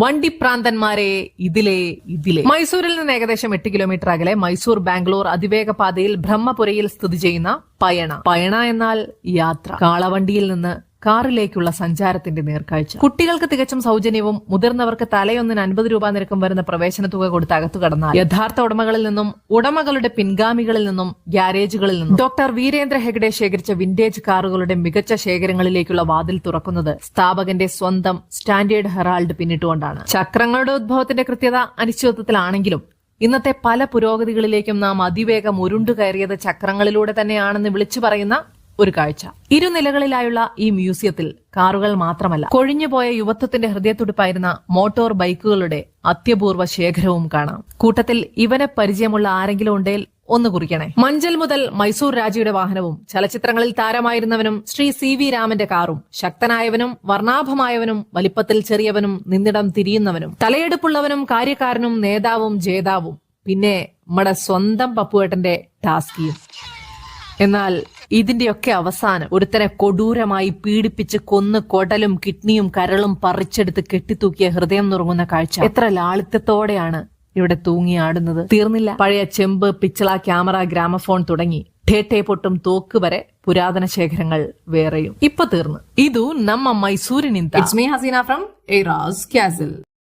വണ്ടിപ്രാന്തന്മാരെ ഇതിലെ ഇതിലെ. മൈസൂരിൽ നിന്ന് ഏകദേശം എട്ട് കിലോമീറ്റർ അകലെ മൈസൂർ ബാംഗ്ലൂർ അതിവേഗ പാതയിൽ ബ്രഹ്മപുരയിൽ സ്ഥിതി ചെയ്യുന്ന പയണ. പയണ എന്നാൽ യാത്ര. കാളവണ്ടിയിൽ നിന്ന് കാറിലേക്കുള്ള സഞ്ചാരത്തിന്റെ നേർക്കാഴ്ച. കുട്ടികൾക്ക് തികച്ചും സൗജന്യവും മുതിർന്നവർക്ക് തലയൊന്നിന് അൻപത് രൂപ നിരക്കും വരുന്ന പ്രവേശന തുക കൊടുത്ത് അകത്തു കടന്നാൽ യഥാർത്ഥ ഉടമകളിൽ നിന്നും ഉടമകളുടെ പിൻഗാമികളിൽ നിന്നും ഗ്യാരേജുകളിൽ നിന്നും ഡോക്ടർ വീരേന്ദ്ര ഹെഗ്ഡെ ശേഖരിച്ച വിന്റേജ് കാറുകളുടെ മികച്ച ശേഖരങ്ങളിലേക്കുള്ള വാതിൽ തുറക്കുന്നത് സ്ഥാപകന്റെ സ്വന്തം സ്റ്റാൻഡേർഡ് ഹെറാൾഡ് പിന്നിട്ടുകൊണ്ടാണ്. ചക്രങ്ങളുടെ ഉദ്ഭവത്തിന്റെ കൃത്യത അനിശ്ചിതത്വത്തിലാണെങ്കിലും ഇന്നത്തെ പല പുരോഗതികളിലേക്കും നാം അതിവേഗം ഉരുണ്ടു കയറിയത് ചക്രങ്ങളിലൂടെ തന്നെയാണെന്ന് വിളിച്ചു പറയുന്ന ഒരു കാഴ്ച. ഇരുനിലകളിലായുള്ള ഈ മ്യൂസിയത്തിൽ കാറുകൾ മാത്രമല്ല കൊഴിഞ്ഞുപോയ യുവത്വത്തിന്റെ ഹൃദയത്തുടിപ്പായിരുന്ന മോട്ടോർ ബൈക്കുകളുടെ അത്യപൂർവ ശേഖരവും കാണാം. കൂട്ടത്തിൽ ഇവനെ പരിചയമുള്ള ആരെങ്കിലും ഉണ്ടേൽ ഒന്ന് കുറിക്കണേ. മഞ്ചൽ മുതൽ മൈസൂർ രാജയുടെ വാഹനവും ചലച്ചിത്രങ്ങളിൽ താരമായിരുന്നവനും ശ്രീ സി വി രാമന്റെ കാറും ശക്തനായവനും വർണാഭമായവനും വലിപ്പത്തിൽ ചെറിയവനും നിന്നിടം തിരിയുന്നവനും തലയെടുപ്പുള്ളവനും കാര്യക്കാരനും നേതാവും ജേതാവും പിന്നെ നമ്മുടെ സ്വന്തം പപ്പുവേട്ടന്റെ ടാസ്കിയും. എന്നാൽ ഇതിന്റെയൊക്കെ അവസാനം ഒരുത്തനെ കൊടൂരമായി പീഡിപ്പിച്ച് കൊന്ന് കൊടലും കിഡ്നിയും കരളും പറിച്ചെടുത്ത് കെട്ടിത്തൂക്കിയ ഹൃദയം നുറങ്ങുന്ന കാഴ്ച. എത്ര ലാളിത്യത്തോടെയാണ് ഇവിടെ തൂങ്ങിയാടുന്നത് തീർന്നില്ല. പഴയ ചെമ്പ് പിച്ചള ക്യാമറ ഗ്രാമഫോൺ തുടങ്ങി ഠേട്ടേ പൊട്ടും തോക്ക് വരെ പുരാതന ശേഖരങ്ങൾ വേറെയും. ഇപ്പൊ തീർന്നു. ഇതു നമ്മ മൈസൂരിനിന്ത. ഇറ്റ്സ് മീ ഹസീന ഫ്രം എറാസ് കാസിൽ